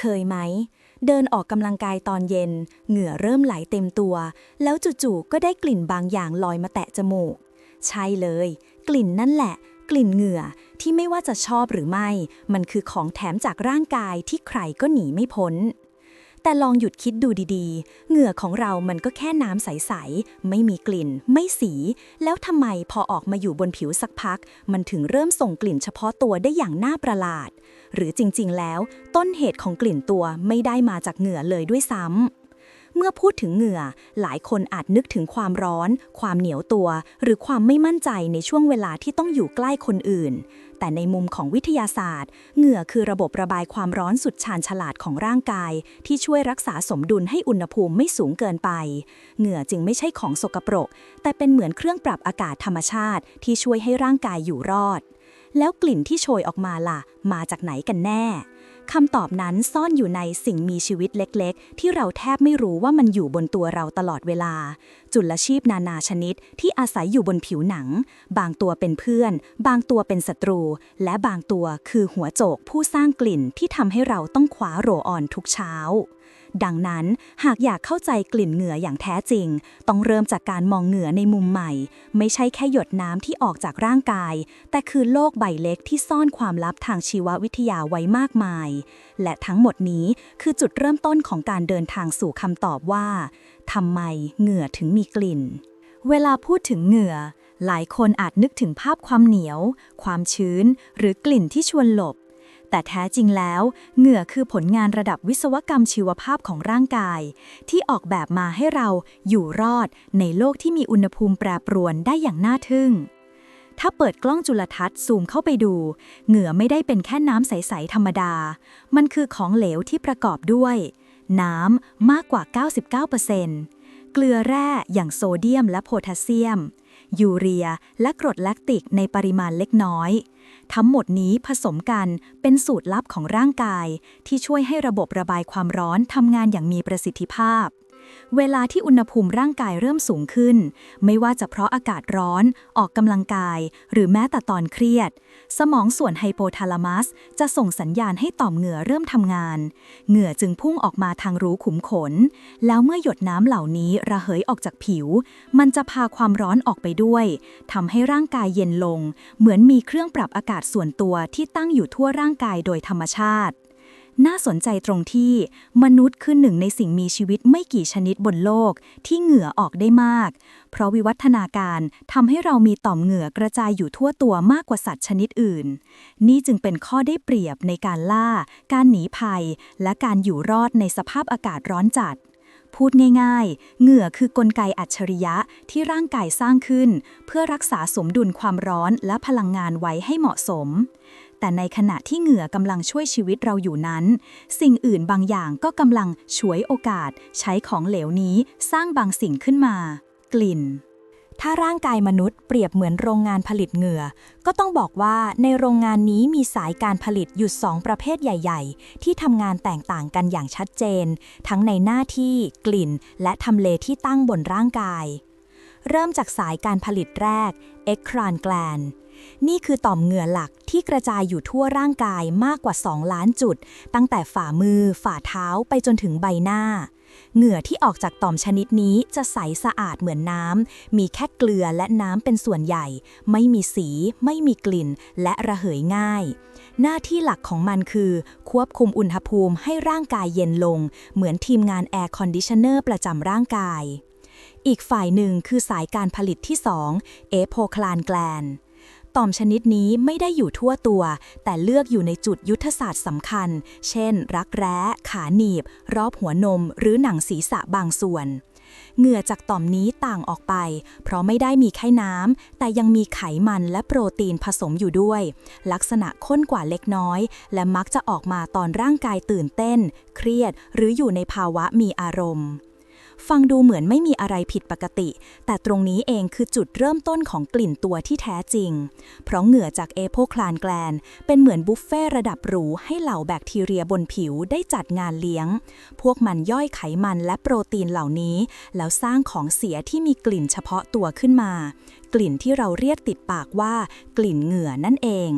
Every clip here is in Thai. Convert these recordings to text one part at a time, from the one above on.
เคยไหม เดินออกกำลังกายตอนเย็น เหงื่อเริ่มไหลเต็มตัว แล้วจู่ๆก็ได้กลิ่นบางอย่างลอยมาแตะจมูก ใช่เลย กลิ่นนั่นแหละ กลิ่นเหงื่อที่ไม่ว่าจะชอบหรือไม่ มันคือของแถมจากร่างกายที่ใครก็หนีไม่พ้น แต่ลองหยุดคิดดูดีๆ เหงื่อของเรามันก็แค่น้ำใส ๆ ไม่มีกลิ่น ไม่สี แล้วทำไมพอออกมาอยู่บนผิวสักพัก มันถึงเริ่มส่งกลิ่นเฉพาะตัวได้อย่างน่าประหลาด หรือจริงๆ แล้ว ต้นเหตุของกลิ่นตัวไม่ได้มาจากเหงื่อเลยด้วยซ้ำ เมื่อพูดถึงเหงื่อ หลายคนอาจนึกถึงความร้อน ความเหนียวตัว หรือความไม่มั่นใจในช่วงเวลาที่ต้องอยู่ใกล้คนอื่น แต่ในมุมของวิทยาศาสตร์ เหงื่อคือระบบระบายความร้อนสุดชาญฉลาดของร่างกาย ที่ช่วยรักษาสมดุลให้อุณหภูมิไม่สูงเกินไป เหงื่อจึงไม่ใช่ของสกปรก แต่เป็นเหมือนเครื่องปรับอากาศธรรมชาติ ที่ช่วยให้ร่างกายอยู่รอด แล้วกลิ่นที่โชยออกมาล่ะ มาจากไหนกันแน่ คำตอบนั้นซ่อนอยู่ในสิ่งมีชีวิตเล็กๆ ที่เราแทบไม่รู้ว่ามันอยู่บนตัวเราตลอดเวลา จุลชีพนานาชนิดที่อาศัยอยู่บนผิวหนัง บางตัวเป็นเพื่อน บางตัวเป็นศัตรู และบางตัวคือหัวโจกผู้สร้างกลิ่นที่ทำให้เราต้องคว้าโรออนทุกเช้า ดังนั้นหากอยากเข้าใจกลิ่นเหงื่ออย่างแท้จริง ต้องเริ่มจากการมองเหงื่อในมุมใหม่ ไม่ใช่แค่หยดน้ำที่ออกจากร่างกาย แต่คือโลกใบเล็กที่ซ่อนความลับทางชีววิทยาไว้มากมาย และทั้งหมดนี้คือจุดเริ่มต้นของการเดินทางสู่คำตอบว่าทำไมเหงื่อถึงมีกลิ่น เวลาพูดถึงเหงื่อ หลายคนอาจนึกถึงภาพความเหนียว ความชื้น หรือกลิ่นที่ชวนหลบ แต่แท้จริงแล้ว เหงื่อคือผลงานระดับวิศวกรรมชีวภาพของร่างกาย ที่ออกแบบมาให้เราอยู่รอดในโลกที่มีอุณหภูมิแปรปรวนได้อย่างน่าทึ่ง ถ้าเปิดกล้องจุลทรรศน์ซูมเข้าไปดู เหงื่อไม่ได้เป็นแค่น้ำใส ๆ ธรรมดา มันคือของเหลวที่ประกอบด้วย น้ำมากกว่า 99%เกลือแร่อย่างโซเดียมและโพแทสเซียม ยูเรียและกรดแลคติกในปริมาณเล็กน้อย ทั้งหมดนี้ผสมกันเป็นสูตรลับของร่างกาย ที่ช่วยให้ระบบระบายความร้อนทำงานอย่างมีประสิทธิภาพ เวลาที่อุณหภูมิร่างกายเริ่มสูงขึ้น ไม่ว่าจะเพราะอากาศร้อน ออกกำลังกาย หรือแม้แต่ตอนเครียด สมองส่วนไฮโปทาลามัส จะส่งสัญญาณให้ต่อมเหงื่อเริ่มทำงาน เหงื่อจึงพุ่งออกมาทางรูขุมขน แล้วเมื่อหยดน้ำเหล่านี้ระเหยออกจากผิว มันจะพาความร้อนออกไปด้วยทำให้ร่างกายเย็นลง เหมือนมีเครื่องปรับอากาศส่วนตัวที่ตั้งอยู่ทั่วร่างกายโดยธรรมชาติ น่าสนใจตรงที่มนุษย์คือหนึ่งในสิ่งมีชีวิตไม่กี่ชนิดบนโลก ที่เหงื่อออกได้มาก เพราะวิวัฒนาการทำให้เรามีต่อมเหงื่อกระจายอยู่ทั่วตัวมากกว่าสัตว์ชนิดอื่น นี่จึงเป็นข้อได้เปรียบในการล่า การหนีภัย และการอยู่รอดในสภาพอากาศร้อนจัดพูดง่ายๆ เหงื่อคือกลไกอัจฉริยะที่ร่างกายสร้างขึ้น เพื่อรักษาสมดุลความร้อนและพลังงานไว้ให้เหมาะสม แต่ในขณะที่เหงื่อกำลังช่วยชีวิตเราอยู่นั้น สิ่งอื่นบางอย่างก็กำลังฉวยโอกาส ใช้ของเหลวนี้สร้างบางสิ่งขึ้นมา กลิ่น ถ้าร่างกายมนุษย์เปรียบเหมือนโรงงานผลิตเหงื่อ ก็ต้องบอกว่าในโรงงานนี้มีสายการผลิตอยู่สองประเภทใหญ่ ๆ ที่ทำงานแตกต่างกันอย่างชัดเจน ทั้งในหน้าที่ กลิ่น และทำเลที่ตั้งบนร่างกาย เริ่มจากสายการผลิตแรก เอ็กครานแกลน นี่คือต่อมเหงื่อหลักที่กระจายอยู่ทั่วร่างกายมากกว่า 2 ล้านจุด ตั้งแต่ฝ่ามือ ฝ่าเท้าไปจนถึงใบหน้า เหงื่อที่ออกจากต่อมชนิดนี้จะใสสะอาดเหมือนน้ำ มีแค่เกลือและน้ำเป็นส่วนใหญ่ ไม่มีสี ไม่มีกลิ่น และระเหยง่าย หน้าที่หลักของมันคือ ควบคุมอุณหภูมิให้ร่างกายเย็นลง เหมือนทีมงานแอร์คอนดิชเนอร์ประจำร่างกายอีกฝ่ายหนึ่งคือสายการผลิตที่ 2 เอโพคลานแกลน ต่อมชนิดนี้ไม่ได้อยู่ทั่วตัว แต่เลือกอยู่ในจุดยุทธศาสตร์สำคัญ เช่น รักแร้ ขาหนีบ รอบหัวนม หรือหนังศีรษะบางส่วนเหงื่อจากต่อมนี้ต่างออกไป เพราะไม่ได้มีแค่น้ำ แต่ยังมีไขมันและโปรตีนผสมอยู่ด้วย ลักษณะข้นกว่าเล็กน้อย และมักจะออกมาตอนร่างกายตื่นเต้น เครียด หรืออยู่ในภาวะมีอารมณ์ ฟังดูเหมือนไม่มีอะไรผิดปกติ แต่ตรงนี้เองคือจุดเริ่มต้นของกลิ่นตัวที่แท้จริง เพราะเหงื่อจากเอโพคลานแกลน เป็นเหมือนบุฟเฟ่ระดับหรูให้เหล่าแบคทีเรียบนผิวได้จัดงานเลี้ยง พวกมันย่อยไขมันและโปรตีนเหล่านี้ แล้วสร้างของเสียที่มีกลิ่นเฉพาะตัวขึ้นมา กลิ่นที่เราเรียกติดปากว่า กลิ่นเหงื่อนั่นเอง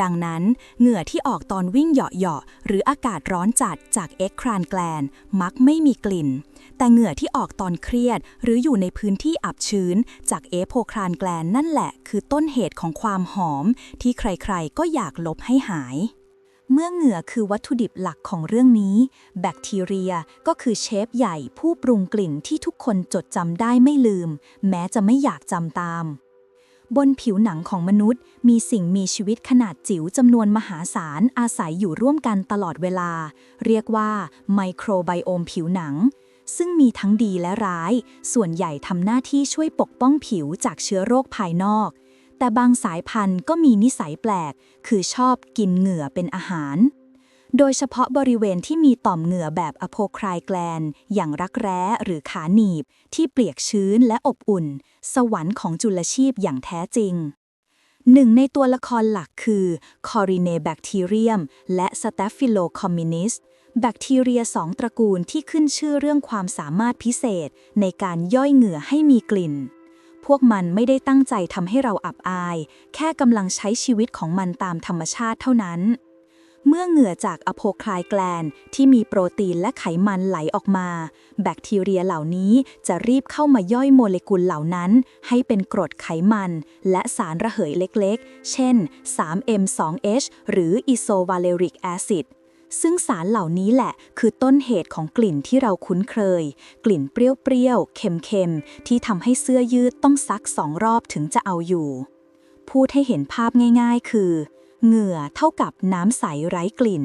ดังนั้นเหงื่อที่ออกตอนวิ่งเหยาะๆหรืออากาศร้อนจัดจากเอ็กครานแกลนมักไม่มีกลิ่น แต่เหงื่อที่ออกตอนเครียด หรืออยู่ในพื้นที่อับชื้น จากเอโพครานแกลนนั่นแหละ คือต้นเหตุของความหอม ที่ใครๆก็อยากลบให้หายเมื่อเหงื่อคือวัตถุดิบหลักของเรื่องนี้ แบคทีเรียก็คือเชฟใหญ่ผู้ปรุงกลิ่นที่ทุกคนจดจำได้ไม่ลืม แม้จะไม่อยากจำตาม บนผิวหนังของมนุษย์ มีสิ่งมีชีวิตขนาดจิ๋วจำนวนมหาศาลอาศัยอยู่ร่วมกันตลอดเวลา เรียกว่าไมโครไบโอมผิวหนัง ซึ่งมีทั้งดีและร้าย ส่วนใหญ่ทำหน้าที่ช่วยปกป้องผิวจากเชื้อโรคภายนอก แต่บางสายพันธุ์ก็มีนิสัยแปลก คือชอบกินเหงื่อเป็นอาหาร โดยเฉพาะบริเวณที่มีต่อมเหงื่อแบบอโพไครแกลน อย่างรักแร้หรือขาหนีบ ที่เปียกชื้นและอบอุ่น สวรรค์ของจุลชีพอย่างแท้จริง หนึ่งในตัวละครหลักคือ c o r i n e b a c t e r i u m และ Staphylococcus แบคทีเรียสองตระกูลที่ขึ้นชื่อเรื่องความสามารถพิเศษ ในการย่อยเหงื่อให้มีกลิ่น พวกมันไม่ได้ตั้งใจทำให้เราอับอาย แค่กำลังใช้ชีวิตของมันตามธรรมชาติเท่านั้น เมื่อเหงื่อจากอโพคลายแกลนที่มีโปรตีนและไขมันไหลออกมา แบคทีเรียเหล่านี้จะรีบเข้ามาย่อยโมเลกุลเหล่านั้น ให้เป็นกรดไขมัน และสารระเหยเล็กๆ เช่น 3M2H หรือ isovaleric acid ซึ่งสารเหล่านี้แหละคือต้นเหตุของกลิ่นที่เราคุ้นเคย กลิ่นเปรี้ยวๆ เค็มๆ ที่ทำให้เสื้อยืดต้องซักสองรอบถึงจะเอาอยู่ พูดให้เห็นภาพง่าย ๆ คือ เหงื่อเท่ากับน้ำใสไร้กลิ่น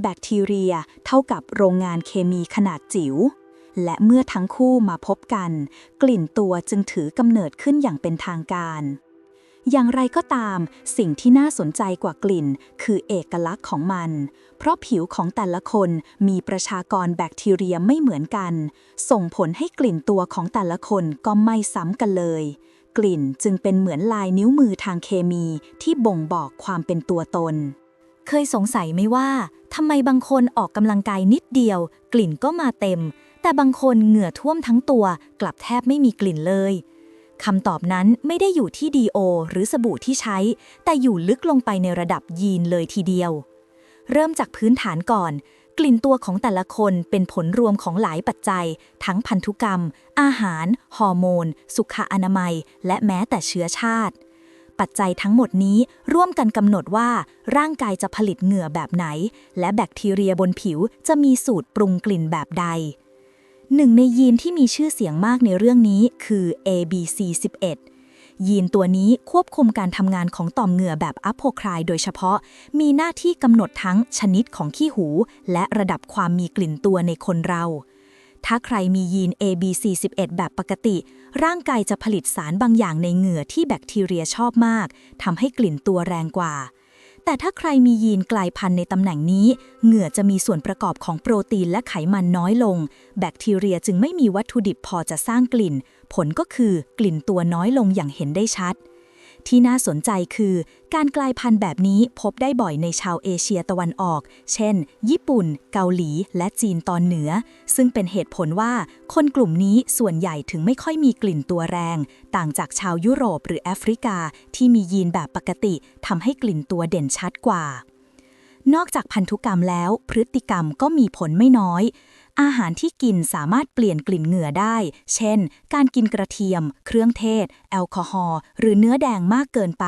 แบคทีเรียเท่ากับโรงงานเคมีขนาดจิ๋ว และเมื่อทั้งคู่มาพบกัน กลิ่นตัวจึงถือกำเนิดขึ้นอย่างเป็นทางการ อย่างไรก็ตาม สิ่งที่น่าสนใจกว่ากลิ่น คือเอกลักษณ์ของมัน เพราะผิวของแต่ละคนมีประชากรแบคทีเรียไม่เหมือนกัน ส่งผลให้กลิ่นตัวของแต่ละคนก็ไม่ซ้ำกันเลย กลิ่นจึงเป็นเหมือนลายนิ้วมือทางเคมีที่บ่งบอกความเป็นตัวตน เคยสงสัยไหมว่าทำไมบางคนออกกำลังกายนิดเดียว กลิ่นก็มาเต็ม แต่บางคนเหงื่อท่วมทั้งตัว กลับแทบไม่มีกลิ่นเลยคำตอบนั้นไม่ได้อยู่ที่ดีโอหรือสบู่ที่ใช้ แต่อยู่ลึกลงไปในระดับยีนเลยทีเดียว เริ่มจากพื้นฐานก่อน กลิ่นตัวของแต่ละคนเป็นผลรวมของหลายปัจจัย ทั้งพันธุกรรม อาหาร ฮอร์โมน สุขอนามัย และแม้แต่เชื้อชาติ ปัจจัยทั้งหมดนี้ร่วมกันกำหนดว่า ร่างกายจะผลิตเหงื่อแบบไหน และแบคทีเรียบนผิวจะมีสูตรปรุงกลิ่นแบบใดหนึ่งในยีนที่มีชื่อเสียงมากในเรื่องนี้คือ ABCC11 ยีนตัวนี้ควบคุมการทำงานของต่อมเหงื่อแบบอพโพไครโดยเฉพาะ มีหน้าที่กำหนดทั้งชนิดของขี้หู และระดับความมีกลิ่นตัวในคนเรา ถ้าใครมียีน ABCC11 แบบปกติ ร่างกายจะผลิตสารบางอย่างในเหงื่อที่แบคทีเรียชอบมากทำให้กลิ่นตัวแรงกว่า แต่ถ้าใครมียีนกลายพันธุ์ในตำแหน่งนี้ เหงื่อจะมีส่วนประกอบของโปรตีนและไขมันน้อยลง แบคทีเรียจึงไม่มีวัตถุดิบพอจะสร้างกลิ่น ผลก็คือกลิ่นตัวน้อยลงอย่างเห็นได้ชัด ที่น่าสนใจคือ การกลายพันธุ์แบบนี้พบได้บ่อยในชาวเอเชียตะวันออก เช่น ญี่ปุ่น เกาหลี และจีนตอนเหนือ ซึ่งเป็นเหตุผลว่าคนกลุ่มนี้ส่วนใหญ่ถึงไม่ค่อยมีกลิ่นตัวแรง ต่างจากชาวยุโรปหรือแอฟริกาที่มียีนแบบปกติทำให้กลิ่นตัวเด่นชัดกว่า นอกจากพันธุกรรมแล้ว พฤติกรรมก็มีผลไม่น้อย อาหารที่กินสามารถเปลี่ยนกลิ่นเหงื่อได้ เช่น การกินกระเทียม เครื่องเทศ แอลกอฮอล์ หรือเนื้อแดงมากเกินไป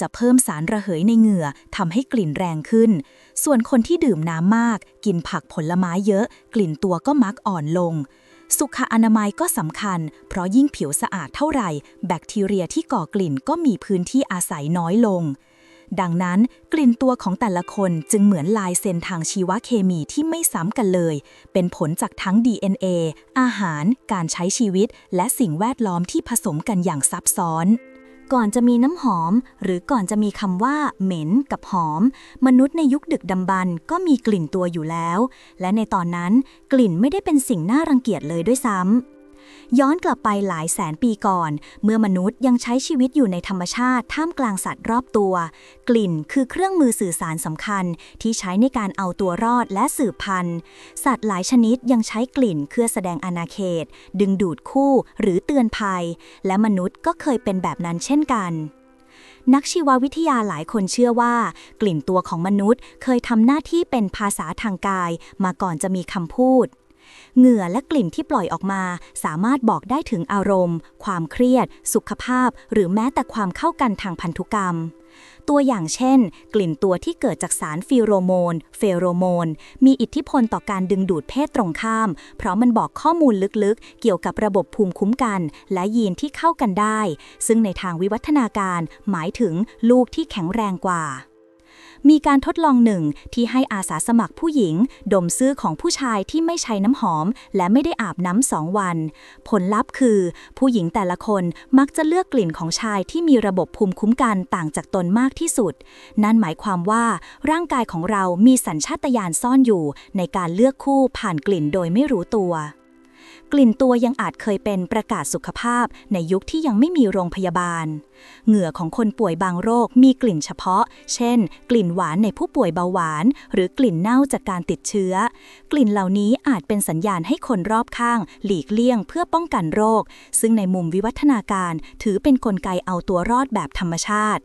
จะเพิ่มสารระเหยในเหงื่อทำให้กลิ่นแรงขึ้น ส่วนคนที่ดื่มน้ำมาก กินผักผลไม้เยอะ กลิ่นตัวก็มักอ่อนลง สุขอนามัยก็สำคัญ เพราะยิ่งผิวสะอาดเท่าไหร่ แบคทีเรียที่ก่อกลิ่นก็มีพื้นที่อาศัยน้อยลง ดังนั้นกลิ่นตัวของแต่ละคนจึงเหมือนลายเซ็นทางชีวเคมีที่ไม่ซ้ำกันเลย เป็นผลจากทั้ง DNA อาหาร การใช้ชีวิต และสิ่งแวดล้อมที่ผสมกันอย่างซับซ้อนก่อนจะมีน้ำหอม หรือก่อนจะมีคำว่า เหม็นกับหอม มนุษย์ในยุคดึกดำบรรพ์ก็มีกลิ่นตัวอยู่แล้ว และในตอนนั้นกลิ่นไม่ได้เป็นสิ่งน่ารังเกียจเลยด้วยซ้ำ ย้อนกลับไปหลายแสนปีก่อน เมื่อมนุษย์ยังใช้ชีวิตอยู่ในธรรมชาติท่ามกลางสัตว์รอบตัว กลิ่นคือเครื่องมือสื่อสารสำคัญ ที่ใช้ในการเอาตัวรอดและสืบพันธุ์ สัตว์หลายชนิดยังใช้กลิ่นเพื่อแสดงอาณาเขต ดึงดูดคู่หรือเตือนภัย และมนุษย์ก็เคยเป็นแบบนั้นเช่นกันนักชีววิทยาหลายคนเชื่อว่า กลิ่นตัวของมนุษย์เคยทำหน้าที่เป็นภาษาทางกาย มาก่อนจะมีคำพูด เหงื่อและกลิ่นที่ปล่อยออกมา สามารถบอกได้ถึงอารมณ์ ความเครียด สุขภาพ หรือแม้แต่ความเข้ากันทางพันธุกรรม ตัวอย่างเช่น กลิ่นตัวที่เกิดจากสารฟีโรโมน เฟโรโมน มีอิทธิพลต่อการดึงดูดเพศตรงข้าม เพราะมันบอกข้อมูลลึกๆ เกี่ยวกับระบบภูมิคุ้มกัน และยีนที่เข้ากันได้ ซึ่งในทางวิวัฒนาการ หมายถึงลูกที่แข็งแรงกว่า มีการทดลองหนึ่งที่ให้อาสาสมัครผู้หญิง ดมซื้อของผู้ชายที่ไม่ใช้น้ำหอม และไม่ได้อาบน้ำสองวัน ผลลัพธ์คือ ผู้หญิงแต่ละคนมักจะเลือกกลิ่นของชายที่มีระบบภูมิคุ้มกันต่างจากตนมากที่สุด นั่นหมายความว่าร่างกายของเรามีสัญชาตญาณซ่อนอยู่ ในการเลือกคู่ผ่านกลิ่นโดยไม่รู้ตัว กลิ่นตัวยังอาจเคยเป็นประกาศสุขภาพในยุคที่ยังไม่มีโรงพยาบาล เหงื่อของคนป่วยบางโรคมีกลิ่นเฉพาะ เช่น กลิ่นหวานในผู้ป่วยเบาหวาน หรือกลิ่นเน่าจากการติดเชื้อ กลิ่นเหล่านี้อาจเป็นสัญญาณให้คนรอบข้าง หลีกเลี่ยงเพื่อป้องกันโรค ซึ่งในมุมวิวัฒนาการถือเป็นนกลไกเอาตัวรอดแบบธรรมชาติ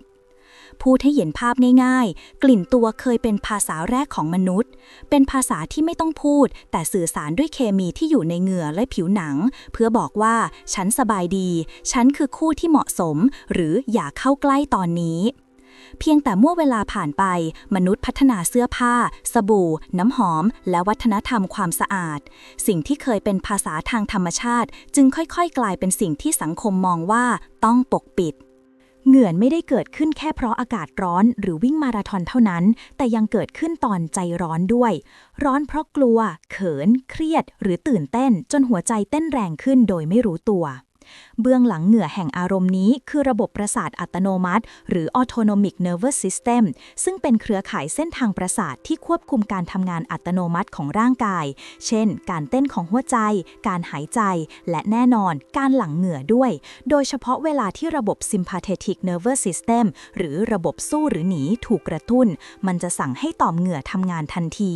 พูดให้เห็นภาพง่ายๆ กลิ่นตัวเคยเป็นภาษาแรกของมนุษย์ เป็นภาษาที่ไม่ต้องพูด แต่สื่อสารด้วยเคมีที่อยู่ในเหงื่อและผิวหนัง เพื่อบอกว่า ฉันสบายดี ฉันคือคู่ที่เหมาะสม หรืออย่าเข้าใกล้ตอนนี้เพียงแต่เมื่อเวลาผ่านไป มนุษย์พัฒนาเสื้อผ้า สบู่ น้ำหอม และวัฒนธรรมความสะอาด สิ่งที่เคยเป็นภาษาทางธรรมชาติ จึงค่อยๆ กลายเป็นสิ่งที่สังคมมองว่าต้องปกปิด เหงื่อไม่ได้เกิดขึ้นแค่เพราะอากาศร้อนหรือวิ่งมาราธอนเท่านั้น แต่ยังเกิดขึ้นตอนใจร้อนด้วย ร้อนเพราะกลัว เขิน เครียด หรือตื่นเต้น จนหัวใจเต้นแรงขึ้นโดยไม่รู้ตัว เบื้องหลังเหงื่อแห่งอารมณ์นี้คือระบบประสาทอัตโนมัติ หรือ autonomic nervous system ซึ่งเป็นเครือข่ายเส้นทางประสาทที่ควบคุมการทำงานอัตโนมัติของร่างกาย เช่น การเต้นของหัวใจ การหายใจ และแน่นอน การหลั่งเหงื่อด้วย โดยเฉพาะเวลาที่ระบบ sympathetic nervous system หรือระบบสู้หรือหนีถูกกระตุ้น มันจะสั่งให้ต่อมเหงื่อทำงานทันที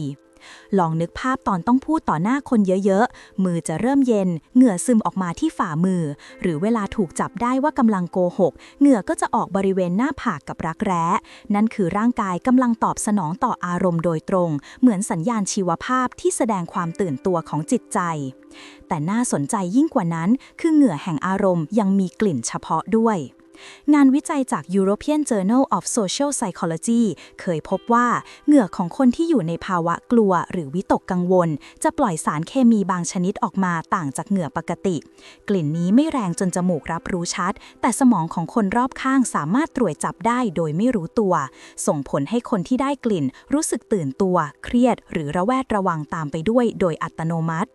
ลองนึกภาพตอนต้องพูดต่อหน้าคนเยอะๆ มือจะเริ่มเย็น เหงื่อซึมออกมาที่ฝ่ามือ หรือเวลาถูกจับได้ว่ากำลังโกหก เหงื่อก็จะออกบริเวณหน้าผากกับรักแร้ นั่นคือร่างกายกำลังตอบสนองต่ออารมณ์โดยตรง เหมือนสัญญาณชีวภาพที่แสดงความตื่นตัวของจิตใจ แต่น่าสนใจยิ่งกว่านั้น คือเหงื่อแห่งอารมณ์ยังมีกลิ่นเฉพาะด้วย งานวิจัยจาก European Journal of Social Psychology เคยพบว่าเหงื่อของคนที่อยู่ในภาวะกลัวหรือวิตกกังวล จะปล่อยสารเคมีบางชนิดออกมาต่างจากเหงื่อปกติ กลิ่นนี้ไม่แรงจนจมูกรับรู้ชัด แต่สมองของคนรอบข้างสามารถตรวจจับได้โดยไม่รู้ตัว ส่งผลให้คนที่ได้กลิ่น รู้สึกตื่นตัว เครียด หรือระแวดระวังตามไปด้วยโดยอัตโนมัติ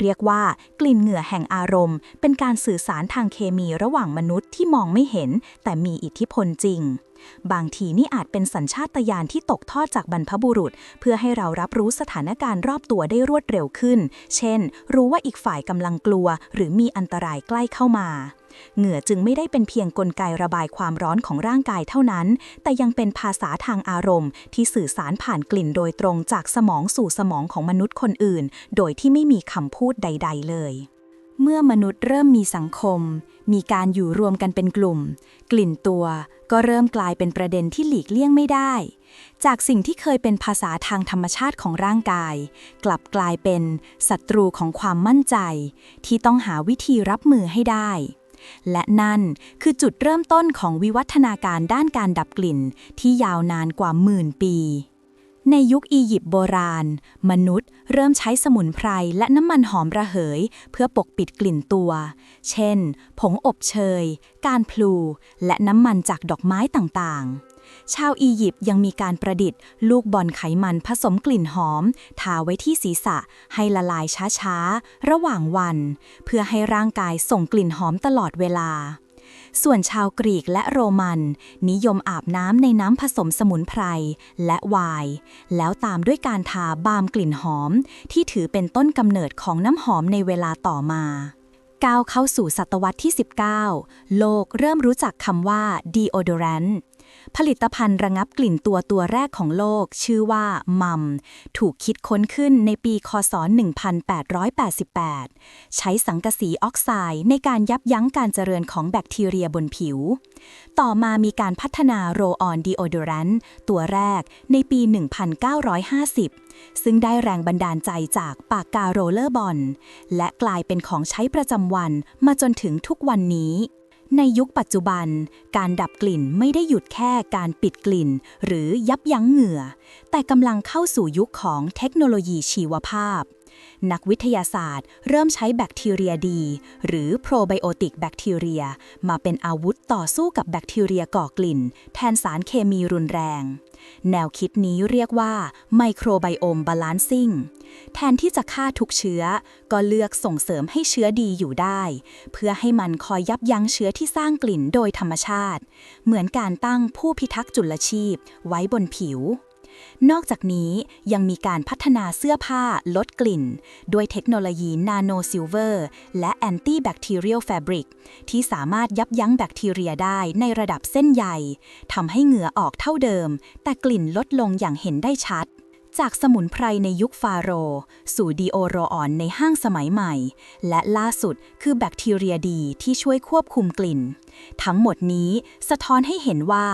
เรียกว่ากลิ่นเหงื่อแห่งอารมณ์ เป็นการสื่อสารทางเคมีระหว่างมนุษย์ที่มองไม่เห็น แต่มีอิทธิพลจริง บางทีนี่อาจเป็นสัญชาตญาณที่ตกทอดจากบรรพบุรุษ เพื่อให้เรารับรู้สถานการณ์รอบตัวได้รวดเร็วขึ้น เช่น รู้ว่าอีกฝ่ายกำลังกลัว หรือมีอันตรายใกล้เข้ามา เหงื่อจึงไม่ได้เป็นเพียงกลไกระบายความร้อนของร่างกายเท่านั้น แต่ยังเป็นภาษาทางอารมณ์ ที่สื่อสารผ่านกลิ่นโดยตรงจากสมองสู่สมองของมนุษย์คนอื่น โดยที่ไม่มีคำพูดใด ๆ เลย เมื่อมนุษย์เริ่มมีสังคม มีการอยู่รวมกันเป็นกลุ่ม กลิ่นตัวก็เริ่มกลายเป็นประเด็นที่หลีกเลี่ยงไม่ได้ จากสิ่งที่เคยเป็นภาษาทางธรรมชาติของร่างกาย กลับกลายเป็นศัตรูของความมั่นใจ ที่ต้องหาวิธีรับมือให้ได้ และนั่นคือจุดเริ่มต้นของวิวัฒนาการด้านการดับกลิ่นที่ยาวนานกว่าหมื่นปี ในยุคอียิปต์โบราณ มนุษย์เริ่มใช้สมุนไพรและน้ำมันหอมระเหย เพื่อปกปิดกลิ่นตัว เช่น ผงอบเชย การพลู และน้ำมันจากดอกไม้ต่างๆ ชาวอียิปต์ยังมีการประดิษฐ์ ลูกบอลไขมันผสมกลิ่นหอม ทาไว้ที่ศีรษะให้ละลายช้าๆ ระหว่างวัน เพื่อให้ร่างกายส่งกลิ่นหอมตลอดเวลา ส่วนชาวกรีกและโรมัน นิยมอาบน้ำในน้ำผสมสมุนไพรและไวน์แล้วตามด้วยการทาบามกลิ่นหอม ที่ถือเป็นต้นกำเนิดของน้ำหอมในเวลาต่อมาก้าวเข้าสู่ศตวรรษที่ 19 โลกเริ่มรู้จักคำว่า deodorant ผลิตภัณฑ์ระงับกลิ่นตัวตัวแรกของโลก ชื่อว่ามัม ถูกคิดค้นขึ้นในปี คศ 1888 ใช้สังกะสีออกไซด์ในการยับยั้งการเจริญของแบคทีเรียบนผิว ต่อมามีการพัฒนาโรออนดีโอโดรันตัวแรกในปี 1950 ซึ่งได้แรงบันดาลใจจากปากกาโรเลอร์บอลและกลายเป็นของใช้ประจำวันมาจนถึงทุกวันนี้ ในยุคปัจจุบัน การดับกลิ่นไม่ได้หยุดแค่การปิดกลิ่น หรือยับยั้งเหงื่อ แต่กำลังเข้าสู่ยุคของเทคโนโลยีชีวภาพ นักวิทยาศาสตร์ เริ่มใช้แบคทีเรียดี หรือโปรไบโอติกแบคทีเรีย มาเป็นอาวุธต่อสู้กับแบคทีเรียก่อกลิ่น แทนสารเคมีรุนแรง แนวคิดนี้เรียกว่าไมโครไบโอมบาลานซิ่งแทนที่จะฆ่าทุกเชื้อ ก็เลือกส่งเสริมให้เชื้อดีอยู่ได้ เพื่อให้มันคอยยับยั้งเชื้อที่สร้างกลิ่นโดยธรรมชาติ เหมือนการตั้งผู้พิทักษ์จุลชีพไว้บนผิว นอกจากนี้ยังมีการพัฒนาเสื้อผ้าลดกลิ่น ด้วยเทคโนโลยีนาโนซิลเวอร์และแอนตี้แบคทีเรียลแฟบริกที่สามารถยับยั้งแบคทีเรียได้ในระดับเส้นใยทำให้เหงื่อออกเท่าเดิม แต่กลิ่นลดลงอย่างเห็นได้ชัด จากสมุนไพรในยุคฟาโรห์สู่ดีโอโรออนในห้างสมัยใหม่ และล่าสุดคือแบคทีเรียดีที่ช่วยควบคุมกลิ่น ทั้งหมดนี้สะท้อนให้เห็นว่า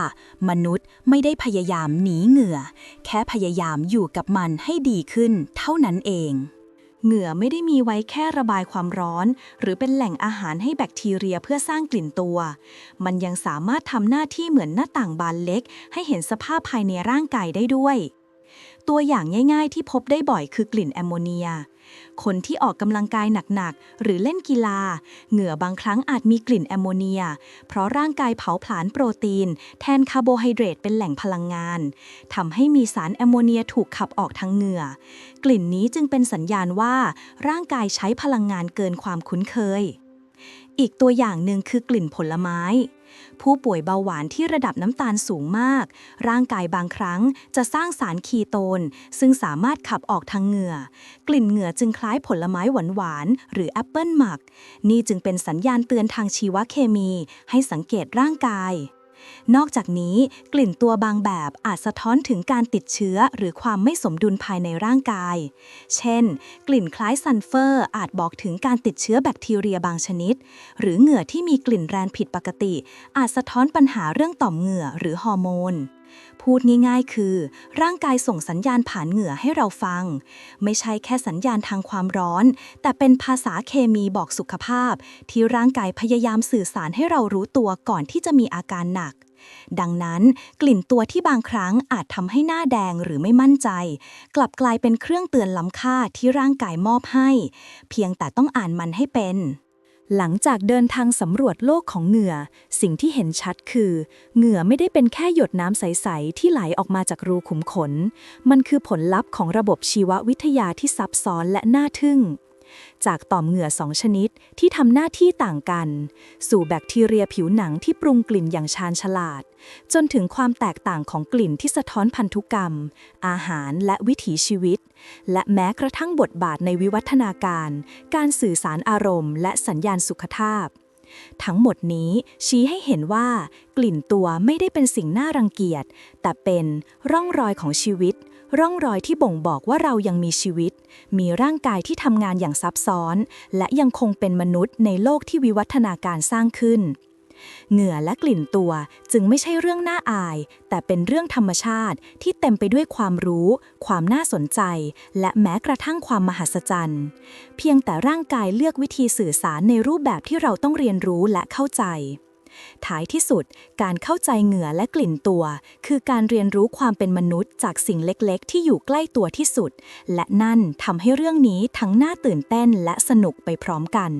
มนุษย์ไม่ได้พยายามหนีเหงื่อ แค่พยายามอยู่กับมันให้ดีขึ้นเท่านั้นเอง เหงื่อไม่ได้มีไว้แค่ระบายความร้อน หรือเป็นแหล่งอาหารให้แบคทีเรียเพื่อสร้างกลิ่นตัว มันยังสามารถทำหน้าที่เหมือนหน้าต่างบานเล็ก ให้เห็นสภาพภายในร่างกายได้ด้วย ตัวอย่างง่ายๆ ที่พบได้บ่อยคือกลิ่นแอมโมเนีย คนที่ออกกำลังกายหนักๆ หรือเล่นกีฬา เหงื่อบางครั้งอาจมีกลิ่นแอมโมเนีย เพราะร่างกายเผาผลาญโปรตีน แทนคาร์โบไฮเดรตเป็นแหล่งพลังงานทำให้มีสารแอมโมเนียถูกขับออกทางเหงื่อ กลิ่นนี้จึงเป็นสัญญาณว่า ร่างกายใช้พลังงานเกินความคุ้นเคย อีกตัวอย่างหนึ่งคือกลิ่นผลไม้ ผู้ป่วยเบาหวานที่ระดับน้ำตาลสูงมาก ร่างกายบางครั้งจะสร้างสารคีโตน ซึ่งสามารถขับออกทางเหงื่อ กลิ่นเหงื่อจึงคล้ายผลไม้หวานๆหรือแอปเปิลหมัก นี่จึงเป็นสัญญาณเตือนทางชีวเคมี ให้สังเกตร่างกาย นอกจากนี้กลิ่นตัวบางแบบอาจสะท้อนถึงการติดเชื้อหรือความไม่สมดุลภายในร่างกาย เช่น กลิ่นคล้ายซันเฟอร์อาจบอกถึงการติดเชื้อแบคทีเรียบางชนิด หรือเหงื่อที่มีกลิ่นแรงผิดปกติ อาจสะท้อนปัญหาเรื่องต่อมเหงื่อหรือฮอร์โมน พูดง่ายๆ คือ ร่างกายส่งสัญญาณผ่านเหงื่อให้เราฟัง ไม่ใช่แค่สัญญาณทางความร้อน แต่เป็นภาษาเคมีบอกสุขภาพ ที่ร่างกายพยายามสื่อสารให้เรารู้ตัวก่อนที่จะมีอาการหนัก ดังนั้น กลิ่นตัวที่บางครั้งอาจทำให้หน้าแดงหรือไม่มั่นใจ กลับกลายเป็นเครื่องเตือนล้ำค่าที่ร่างกายมอบให้ เพียงแต่ต้องอ่านมันให้เป็น หลังจากเดินทางสำรวจโลกของเหงื่อ สิ่งที่เห็นชัดคือ เหงื่อไม่ได้เป็นแค่หยดน้ำใส ๆ ที่ไหลออกมาจากรูขุมขน มันคือผลลัพธ์ของระบบชีววิทยาที่ซับซ้อนและน่าทึ่ง จากต่อมเหงื่อสองชนิดที่ทำหน้าที่ต่างกัน สู่แบคทีเรียผิวหนังที่ปรุงกลิ่นอย่างชาญฉลาด จนถึงความแตกต่างของกลิ่นที่สะท้อนพันธุกรรม อาหารและวิถีชีวิต และแม้กระทั่งบทบาทในวิวัฒนาการ การสื่อสารอารมณ์ และสัญญาณสุขภาพทั้งหมดนี้ชี้ให้เห็นว่ากลิ่นตัวไม่ได้เป็นสิ่งน่ารังเกียจ แต่เป็นร่องรอยของชีวิต ร่องรอยที่บ่งบอกว่าเรายังมีชีวิต มีร่างกายที่ทำงานอย่างซับซ้อน และยังคงเป็นมนุษย์ในโลกที่วิวัฒนาการสร้างขึ้น เหงื่อและกลิ่นตัวจึงไม่ใช่เรื่องน่าอาย แต่เป็นเรื่องธรรมชาติที่เต็มไปด้วยความรู้ ความน่าสนใจ และแม้กระทั่งความมหัศจรรย์ เพียงแต่ร่างกายเลือกวิธีสื่อสารในรูปแบบที่เราต้องเรียนรู้และเข้าใจ ท้ายที่สุด การเข้าใจเหงื่อและกลิ่นตัว คือการเรียนรู้ความเป็นมนุษย์จากสิ่งเล็กๆ ที่อยู่ใกล้ตัวที่สุด และนั่นทำให้เรื่องนี้ทั้งน่าตื่นเต้นและสนุกไปพร้อมกัน